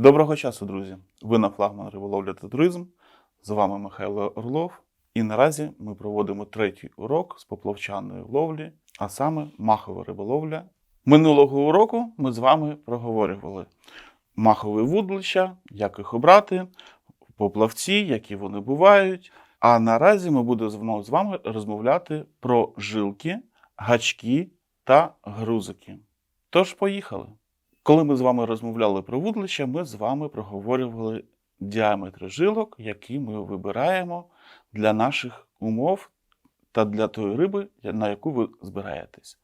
Доброго часу, друзі! Ви на флагман риболовля та туризм. З вами Михайло Орлов. І наразі ми проводимо третій урок з поплавчаної ловлі, а саме махова риболовля. Минулого уроку ми з вами проговорювали махові вудлища, як їх обрати, поплавці, які вони бувають. А наразі ми будемо з вами розмовляти про жилки, гачки та грузики. Тож, поїхали! Коли ми з вами розмовляли про вудлища, ми з вами проговорювали діаметри жилок, які ми вибираємо для наших умов та для тої риби, на яку ви збираєтесь.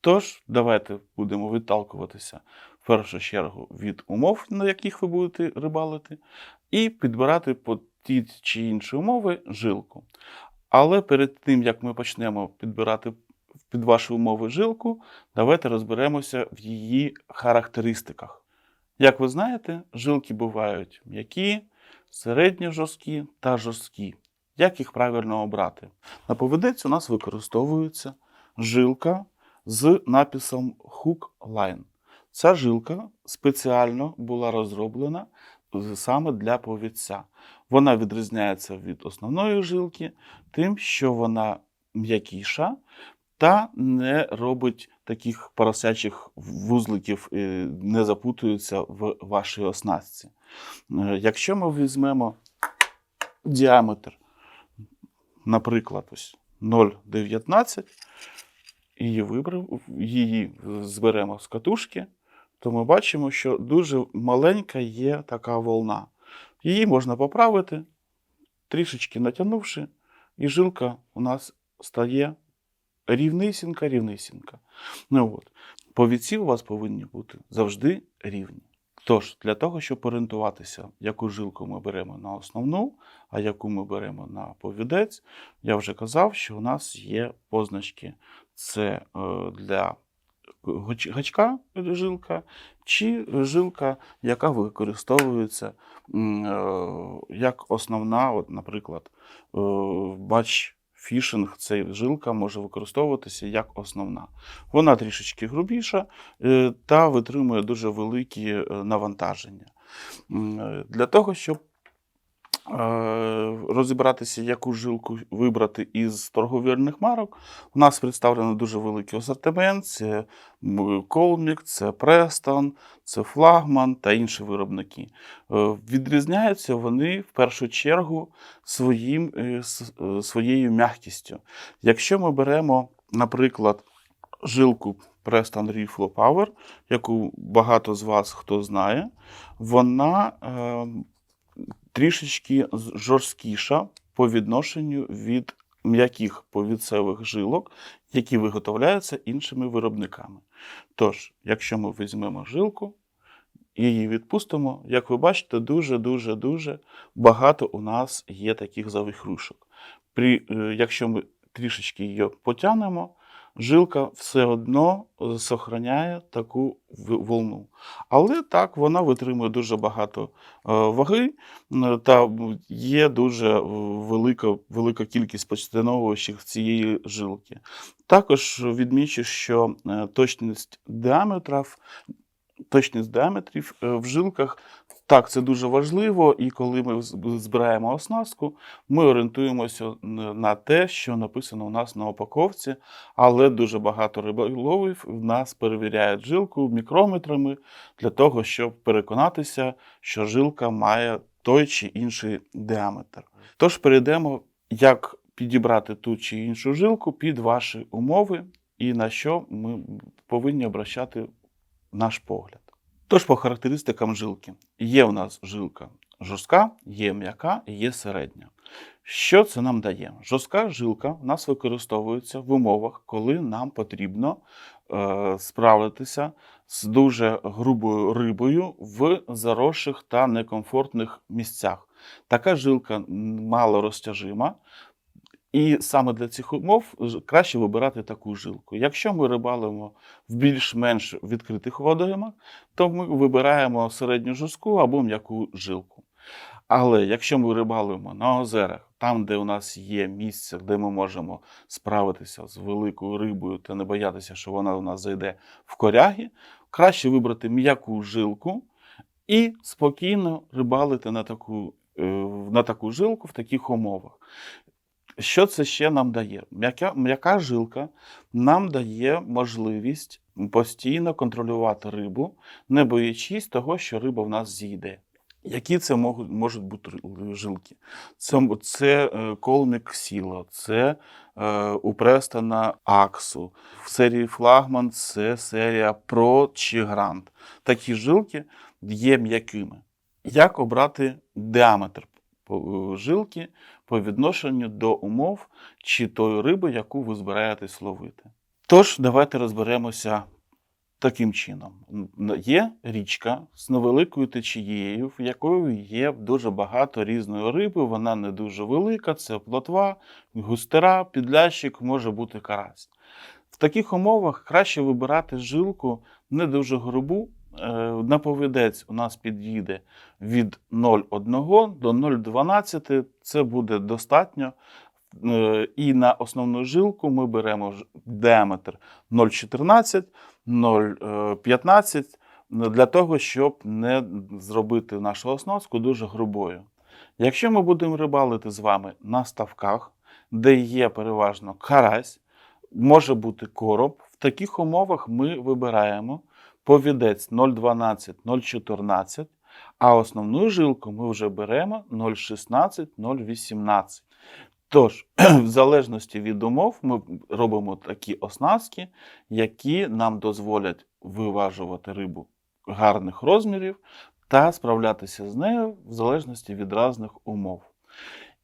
Тож, давайте будемо відталкуватися в першу чергу від умов, на яких ви будете рибалити, і підбирати по ті чи інші умови жилку. Але перед тим, як ми почнемо підбирати під ваші умови жилку, давайте розберемося в її характеристиках. Як ви знаєте, жилки бувають м'які, середньо жорсткі та жорсткі. Як їх правильно обрати? На повідець у нас використовується жилка з написом Hook Line. Ця жилка спеціально була розроблена саме для повідця. Вона відрізняється від основної жилки, тим, що вона м'якіша та не робить таких поросячих вузликів, і не запутується в вашій оснастці. Е, Якщо ми візьмемо діаметр, наприклад, ось 0,19, і її, зберемо з катушки, то ми бачимо, що дуже маленька є така волна. Її можна поправити, трішечки натягнувши, і жилка у нас стає рівнисінька, рівнисінька. Ну, от. Повідці у вас повинні бути завжди рівні. Тож, для того, щоб орієнтуватися, яку жилку ми беремо на основну, а яку ми беремо на повідець, я вже казав, що у нас є позначки. Це е, для гачка жилка, чи жилка, яка використовується е, як основна, от, наприклад, е, бач фішинг, цей жилка може використовуватися як основна. Вона трішечки грубіша е, та витримує дуже великі е, навантаження. Е, Для того, щоб розібратися, яку жилку вибрати із торговельних марок, у нас представлено дуже великий асортимент. Це Колмік, це Престон, це Флагман та інші виробники. Е, Відрізняються вони в першу чергу своїм, е, е, своєю м'якістю. Якщо ми беремо, наприклад, жилку Preston Rifle Power, яку багато з вас хто знає, вона е, трішечки жорсткіша по відношенню від м'яких повідцевих жилок, які виготовляються іншими виробниками. Тож, якщо ми візьмемо жилку, її відпустимо, як ви бачите, дуже-дуже дуже багато у нас є таких завихрушок. При, е, якщо ми трішечки її потягнемо, жилка все одно сохраняє таку волну. Але так, вона витримує дуже багато е, ваги, та є дуже е, велика, велика кількість почтиновувачів цієї жилки. Також відмічу, що е, точність діаметрів, точність діаметрів в жилках. Так, це дуже важливо, і коли ми збираємо оснастку, ми орієнтуємося на те, що написано у нас на упаковці, але дуже багато риболовів в нас перевіряють жилку мікрометрами для того, щоб переконатися, що жилка має той чи інший діаметр. Тож перейдемо, як підібрати ту чи іншу жилку під ваші умови і на що ми повинні обращати наш погляд. Тож по характеристикам жилки. Є у нас жилка жорстка, є м'яка, є середня. Що це нам дає? Жорстка жилка у нас використовується в умовах, коли нам потрібно е, справитися з дуже грубою рибою в заросших та некомфортних місцях. Така жилка мало розтяжима, і саме для цих умов краще вибирати таку жилку. Якщо ми рибалимо в більш-менш відкритих водоймах, то ми вибираємо середню жорстку або м'яку жилку. Але якщо ми рибалимо на озерах, там, де у нас є місце, де ми можемо справитися з великою рибою та не боятися, що вона у нас зайде в коряги, краще вибрати м'яку жилку і спокійно рибалити на таку, е, на таку жилку в таких умовах. Що це ще нам дає? М'яка, жилка нам дає можливість постійно контролювати рибу, не боячись того, що риба в нас зійде. Які це можуть, можуть бути жилки? Це, це е, колмік сіла, це е, у Престона Аксу. В серії Флагман це серія Pro чи Грант. Такі жилки є м'якими. Як обрати діаметр жилки по відношенню до умов чи тої риби, яку ви збираєтесь ловити? Тож, давайте розберемося таким чином. Є річка з невеликою течією, в якої є дуже багато різної риби. Вона не дуже велика, це плотва, густера, підлящик, може бути карась. В таких умовах краще вибирати жилку не дуже грубу. Е, На повідець у нас підійде від 0,1 до 0,12. Це буде достатньо. Е, І на основну жилку ми беремо діаметр 0,14, 0,15 для того, щоб не зробити нашу оснастку дуже грубою. Якщо ми будемо рибалити з вами на ставках, де є переважно карась, може бути короб, в таких умовах ми вибираємо повідець 0,12, 0,14, а основну жилку ми вже беремо 0,16, 0,18. Тож, в залежності від умов, ми робимо такі оснастки, які нам дозволять виважувати рибу гарних розмірів та справлятися з нею в залежності від різних умов.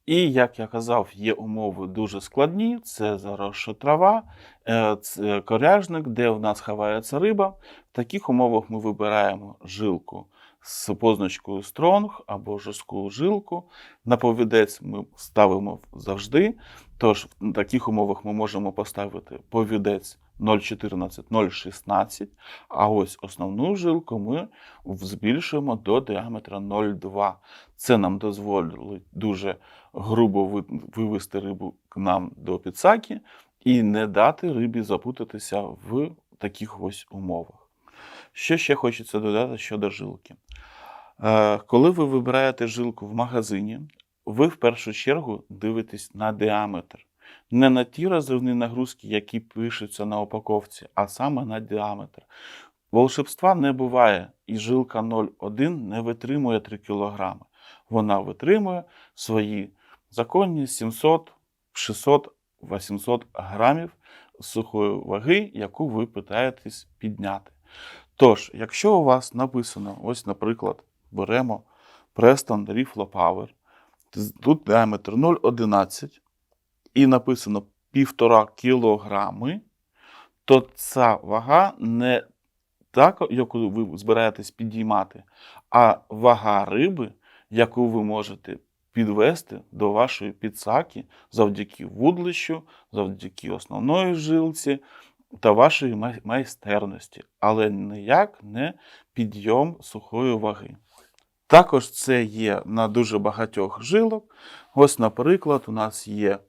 І, як я казав, є умови дуже складні: це заросша трава, е, це коряжник, де в нас ховається риба. В таких умовах ми вибираємо жилку з позначкою Strong або жорстку жилку. На повідець ми ставимо завжди. Тож в таких умовах ми можемо поставити повідець 0,14, 0,16, а ось основну жилку ми збільшуємо до діаметра 0,2. Це нам дозволить дуже грубо вивести рибу к нам до підсаки і не дати рибі запутатися в таких ось умовах. Що ще хочеться додати щодо жилки? Е, Коли ви вибираєте жилку в магазині, ви в першу чергу дивитесь на діаметр. Не на ті розривні нагрузки, які пишуться на упаковці, а саме на діаметр. Волшебства не буває, і жилка 0,1 не витримує 3 кг. Вона витримує свої законні 700, 600, 800 грамів сухої ваги, яку ви питаєтесь підняти. Тож, якщо у вас написано, ось, наприклад, беремо Preston Rifle Power, тут діаметр 0,11 і написано 1,5 кілограми, то ця вага не так, яку ви збираєтесь підіймати, а вага риби, яку ви можете підвести до вашої підсаки завдяки вудлищу, завдяки основної жилці та вашої майстерності, але ніяк не підйом сухої ваги. Також це є на дуже багатьох жилок. Ось, наприклад, у нас є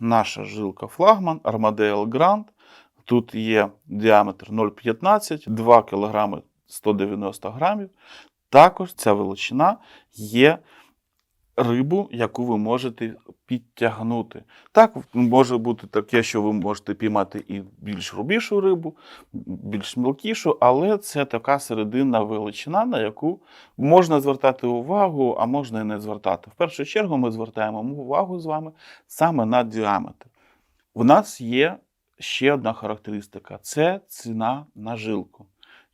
наша жилка флагман Armadale Grand. Тут є діаметр 0,15, 2 кг 190 грамів. Також ця величина є рибу, яку ви можете підтягнути. Так, може бути таке, що ви можете піймати і більш рубішу рибу, більш мілкішу, але це така серединна величина, на яку можна звертати увагу, а можна і не звертати. В першу чергу ми звертаємо увагу з вами саме на діаметр. У нас є ще одна характеристика це ціна на жилку.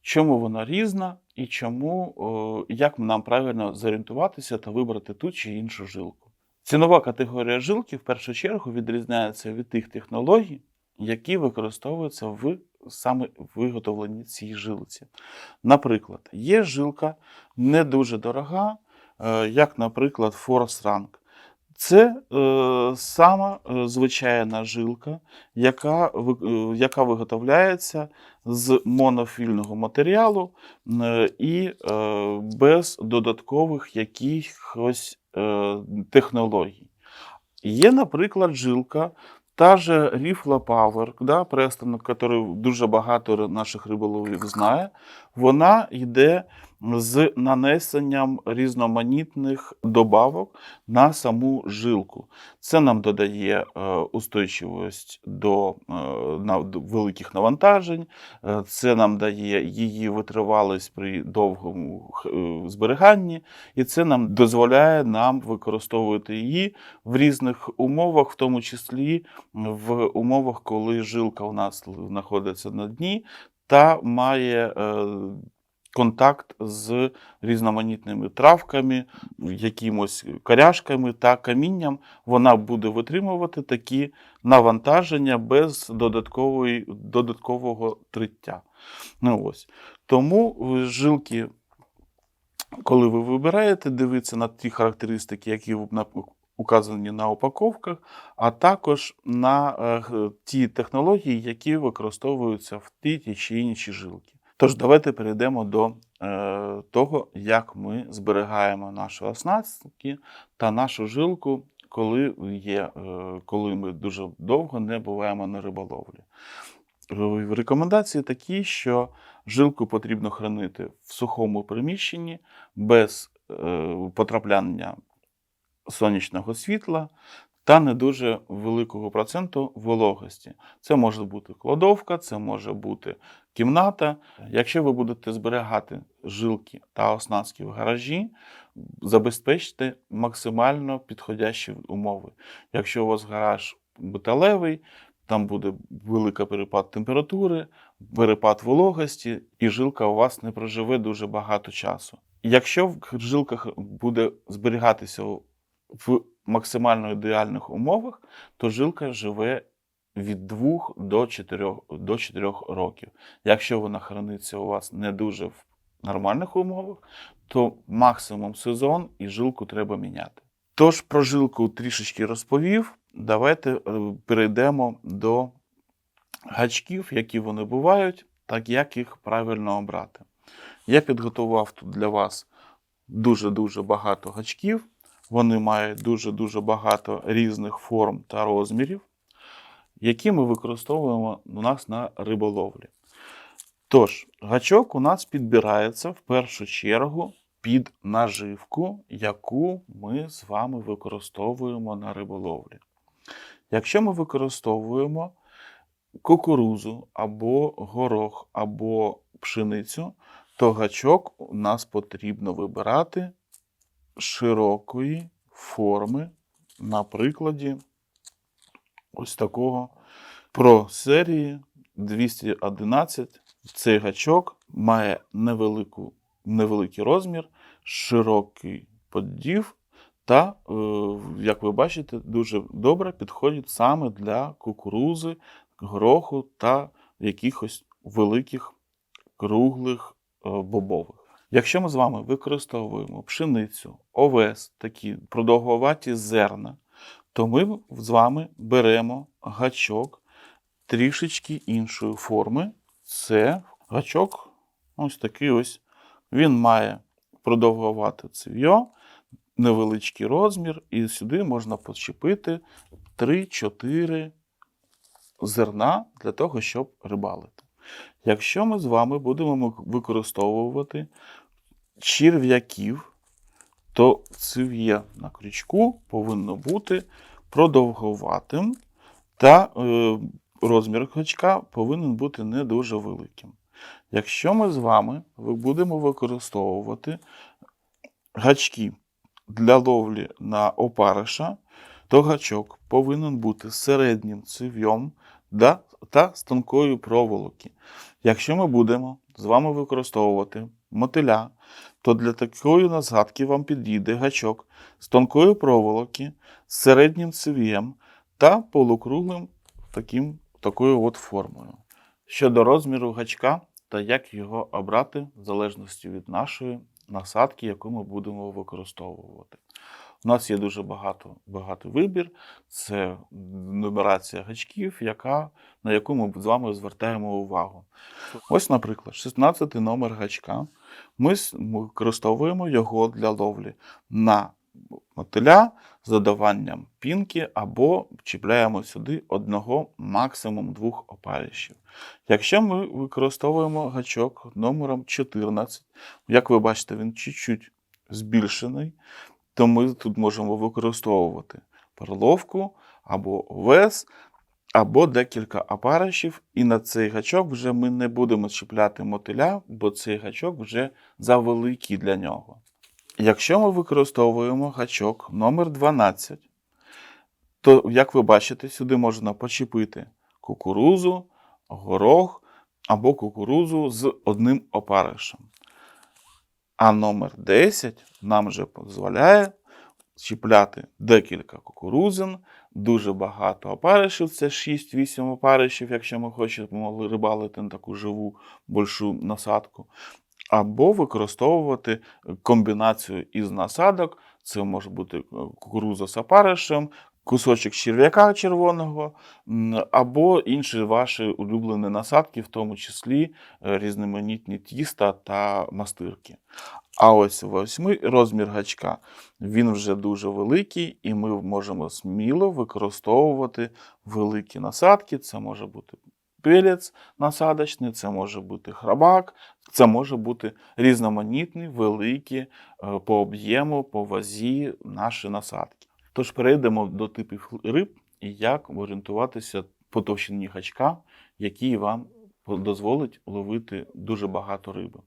Чому вона різна і чому, як нам правильно зорієнтуватися та вибрати ту чи іншу жилку. Цінова категорія жилки в першу чергу відрізняється від тих технологій, які використовуються в саме виготовленні цій жилці. Наприклад, є жилка не дуже дорога, е, як, наприклад, Force Rank. Це е, сама е, звичайна жилка, яка, е, яка виготовляється з монофільного матеріалу е, і е, без додаткових якихось е, технологій. Є, наприклад, жилка, та же Rifla Power, да, Preston, який дуже багато наших риболовів знає, вона йде з нанесенням різноманітних добавок на саму жилку. Це нам додає е, устойчивість до, е, до великих навантажень, е, це нам дає її витривалість при довгому зберіганні, і це нам дозволяє нам використовувати її в різних умовах, в тому числі в умовах, коли жилка у нас знаходиться на дні та має контакт з різноманітними травками, якимось коряшками та камінням, вона буде витримувати такі навантаження без додаткової, додаткового триття. Ну, ось. Тому е, жилки, коли ви вибираєте, дивіться на ті характеристики, які указані на упаковках, а також на е, ті технології, які використовуються в ті ті чи інші жилки. Тож давайте перейдемо до е, того, як ми зберігаємо наші оснастки та нашу жилку, коли, є, е, коли ми дуже довго не буваємо на риболовлі. Е, Рекомендації такі, що жилку потрібно хранити в сухому приміщенні без е, потрапляння сонячного світла та не дуже великого проценту вологості. Це може бути кладовка, це може бути кімната. Якщо ви будете зберігати жилки та оснастки в гаражі, забезпечте максимально підходящі умови. Якщо у вас гараж металевий, там буде велика перепад температури, перепад вологості, і жилка у вас не проживе дуже багато часу. Якщо в жилках буде зберігатися в максимально ідеальних умовах, то жилка живе від 2 до 4, до 4 років. Якщо вона храниться у вас не дуже в нормальних умовах, то максимум сезон і жилку треба міняти. Тож про жилку трішечки розповів. Давайте е, перейдемо до гачків, які вони бувають, так як їх правильно обрати. Я підготував тут для вас дуже-дуже багато гачків. Вони мають дуже-дуже багато різних форм та розмірів, які ми використовуємо у нас на риболовлі. Тож, гачок у нас підбирається в першу чергу під наживку, яку ми з вами використовуємо на риболовлі. Якщо ми використовуємо кукурузу або горох, або пшеницю, то гачок у нас потрібно вибирати широкої форми, на прикладі ось такого про серії 211. Цей гачок має невелику, невеликий розмір, широкий поддів та, е, як ви бачите, дуже добре підходить саме для кукурузи, гороху та якихось великих круглих е, бобових. Якщо ми з вами використовуємо пшеницю, овес, такі продовгуваті зерна, то ми з вами беремо гачок трішечки іншої форми. Це гачок ось такий ось. Він має продовгувате цев'йо, невеличкий розмір, і сюди можна почепити 3-4 зерна для того, щоб рибалити. Якщо ми з вами будемо використовувати черв'яків, то цев'є на крючку повинно бути продовгуватим, та е, розмір гачка повинен бути не дуже великим. Якщо ми з вами будемо використовувати гачки для ловлі на опариша, то гачок повинен бути середнім цев'єм да, та з тонкою проволоки. Якщо ми будемо з вами використовувати мотиля, то для такої назгадки вам підійде гачок з тонкої проволоки, з середнім цев'єм та полукруглим таким, такою от формою. Щодо розміру гачка та як його обрати, в залежності від нашої насадки, яку ми будемо використовувати. У нас є дуже багато, багато вибір. Це нумерація гачків, яка, на яку ми з вами звертаємо увагу. Ось, наприклад, 16 номер гачка. Ми використовуємо його для ловлі на мотиля з додаванням пінки або чіпляємо сюди одного, максимум двох опарищів. Якщо ми використовуємо гачок номером 14, як ви бачите, він чуть-чуть збільшений, то ми тут можемо використовувати перловку або вес, або декілька опарищів, і на цей гачок вже ми не будемо чіпляти мотиля, бо цей гачок вже завеликий для нього. Якщо ми використовуємо гачок номер 12, то, як ви бачите, сюди можна почепити кукурузу, горох або кукурузу з одним опаришем. А номер 10 нам вже дозволяє чіпляти декілька кукурузин, дуже багато опаришів, це 6-8 опаришів, якщо ми хочемо рибалити на таку живу більшу насадку. Або використовувати комбінацію із насадок. Це може бути е, кукуруза з опаришем, кусочок черв'яка червоного, або інші ваші улюблені насадки, в тому числі е, різноманітні тіста та мастирки. А ось восьмий розмір гачка він вже дуже великий, і ми можемо сміло використовувати великі насадки. Це може бути пелець насадочний, це може бути храбак, це може бути різноманітні, великі е, по об'єму, по вазі наші насадки. Тож перейдемо до типів риб і як орієнтуватися по товщині гачка, який вам дозволить ловити дуже багато риби.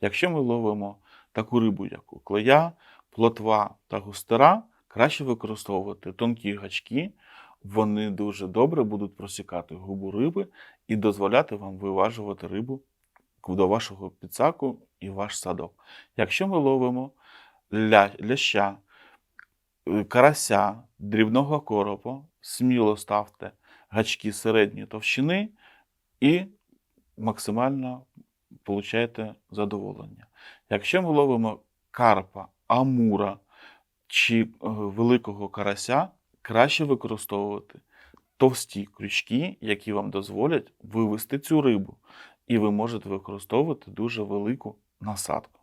Якщо ми ловимо таку рибу, як уклея, плотва та густера, краще використовувати тонкі гачки. Вони дуже добре будуть просікати губу риби і дозволяти вам виважувати рибу до вашого підсаку і ваш садок. Якщо ми ловимо ля, ляща, карася, дрібного коропа, сміло ставте гачки середньої товщини і максимально получаєте задоволення. Якщо ми ловимо карпа, амура чи е, великого карася, краще використовувати товсті крючки, які вам дозволять вивести цю рибу, і ви можете використовувати дуже велику насадку.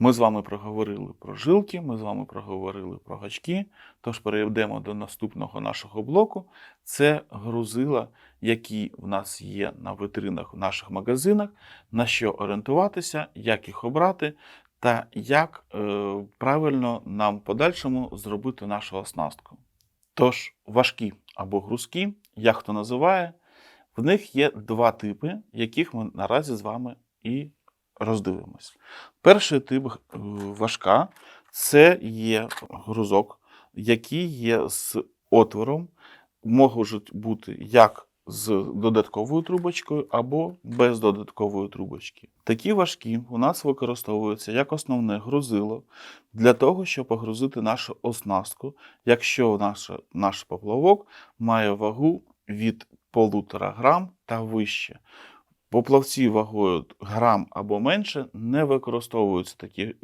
Ми з вами проговорили про жилки, ми з вами проговорили про гачки. Тож перейдемо до наступного нашого блоку. Це грузила, які в нас є на витринах в наших магазинах, на що орієнтуватися, як їх обрати, та як е, правильно нам в подальшому зробити нашу оснастку. Тож, важкі або грузки, як хто називає, в них є два типи, яких ми наразі з вами і роздивимось. Перший тип е, важка це є грузок, який є з отвором, можуть бути як з додатковою трубочкою або без додаткової трубочки. Такі важкі у нас використовуються як основне грузило для того, щоб погрузити нашу оснастку, якщо наш, наш поплавок має вагу від 1,5 грам та вище. Поплавці вагою грам або менше не використовуються такі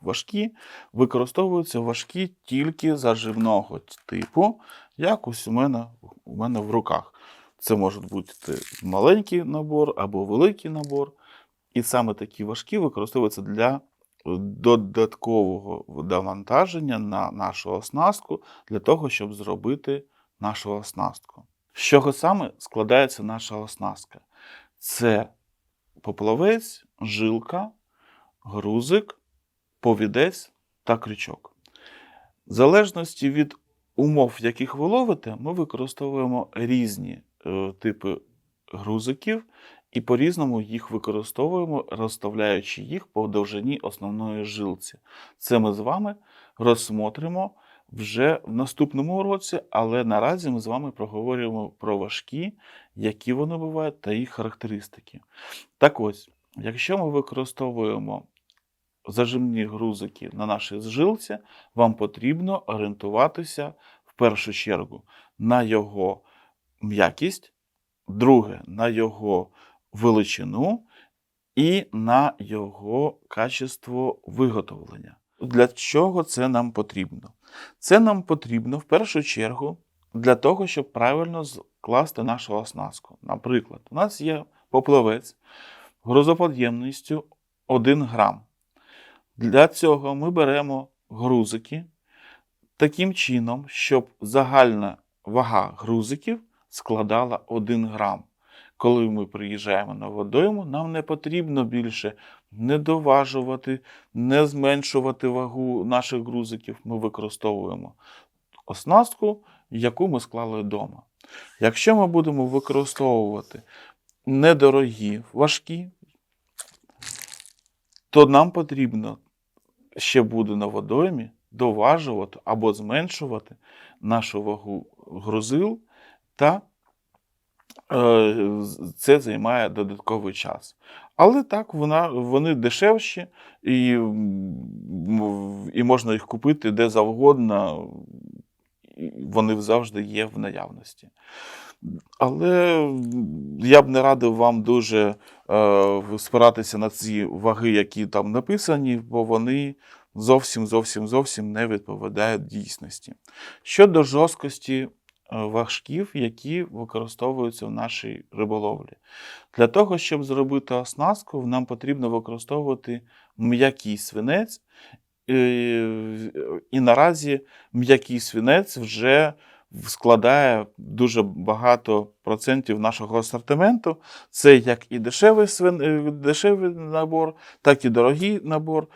важкі, використовуються важкі тільки заживного типу, як ось у мене, у мене в руках. Це може бути маленький набор або великий набор. І саме такі важкі використовуються для додаткового навантаження на нашу оснастку для того, щоб зробити нашу оснастку. З чого саме складається наша оснастка? Це поплавець, жилка, грузик, повідець та крючок. В залежності від умов, яких ви ловите, ми використовуємо різні е, типи грузиків і по-різному їх використовуємо, розставляючи їх по довжині основної жилці. Це ми з вами розсмотримо вже в наступному році, але наразі ми з вами проговорюємо про важкі, які вони бувають, та їх характеристики. Так ось, якщо ми використовуємо зажимні грузики на нашій жилці, вам потрібно орієнтуватися в першу чергу на його м'якість, друге на його величину і на його качество виготовлення. Для чого це нам потрібно? Це нам потрібно в першу чергу для того, щоб правильно скласти нашу оснастку. Наприклад, у нас є поплавець грузоподємністю 1 грам. Для цього ми беремо грузики таким чином, щоб загальна вага грузиків складала 1 грам. Коли ми приїжджаємо на водойму, нам не потрібно більше не доважувати, не зменшувати вагу наших грузиків. Ми використовуємо оснастку, яку ми склали вдома. Якщо ми будемо використовувати недорогі важкі, то нам потрібно ще буде на водоймі доважувати або зменшувати нашу вагу грузил, та це займає додатковий час. Але так, вона, вони дешевші і, і можна їх купити де завгодно, вони завжди є в наявності. Але я б не радив вам дуже е, спиратися на ці ваги, які там написані, бо вони зовсім зовсім зовсім не відповідають дійсності. Щодо жорсткості е, важків, які використовуються в нашій риболовлі. Для того, щоб зробити оснастку, нам потрібно використовувати м'який свинець. Е, І наразі м'який свинець вже складає дуже багато процентів нашого асортименту. Це як і дешевий, свин... е, дешевий набор, так і дорогий набор.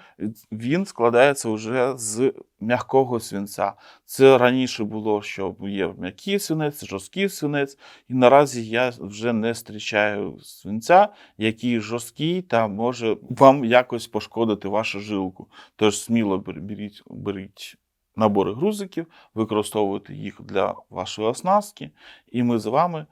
Він складається вже з м'якого свинця. Це раніше було, що є м'який свинець, жорсткий свинець, і наразі я вже не зустрічаю свинця, який жорсткий та може вам якось пошкодити вашу жилку. Тож сміло бер- беріть, беріть набори грузиків, використовуйте їх для вашої оснастки, і ми з вами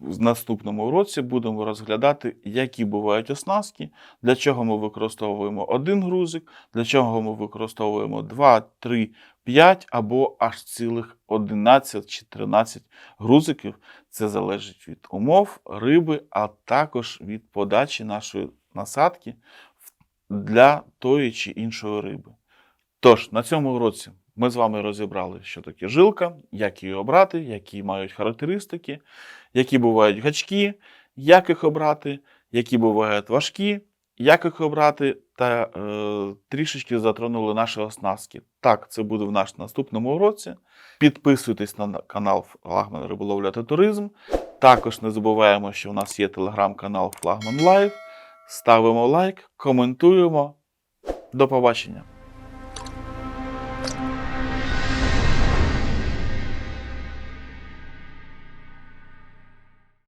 в наступному році будемо розглядати, які бувають оснастки, для чого ми використовуємо один грузик, для чого ми використовуємо 2, 3, 5 або аж цілих 11 чи 13 грузиків. Це залежить від умов, риби, а також від подачі нашої насадки для тої чи іншої риби. Тож, на цьому році ми з вами розібрали, що таке жилка, як її обрати, які мають характеристики, які бувають гачки, як їх обрати, які бувають важкі, як їх обрати, та е, трішечки затронули наші оснастки. Так, це буде в наш наступному уроці. Підписуйтесь на на канал Флагман Риболовля та Туризм. Також не забуваємо, що у нас є телеграм-канал Флагман Лайв. Ставимо лайк, коментуємо. До побачення!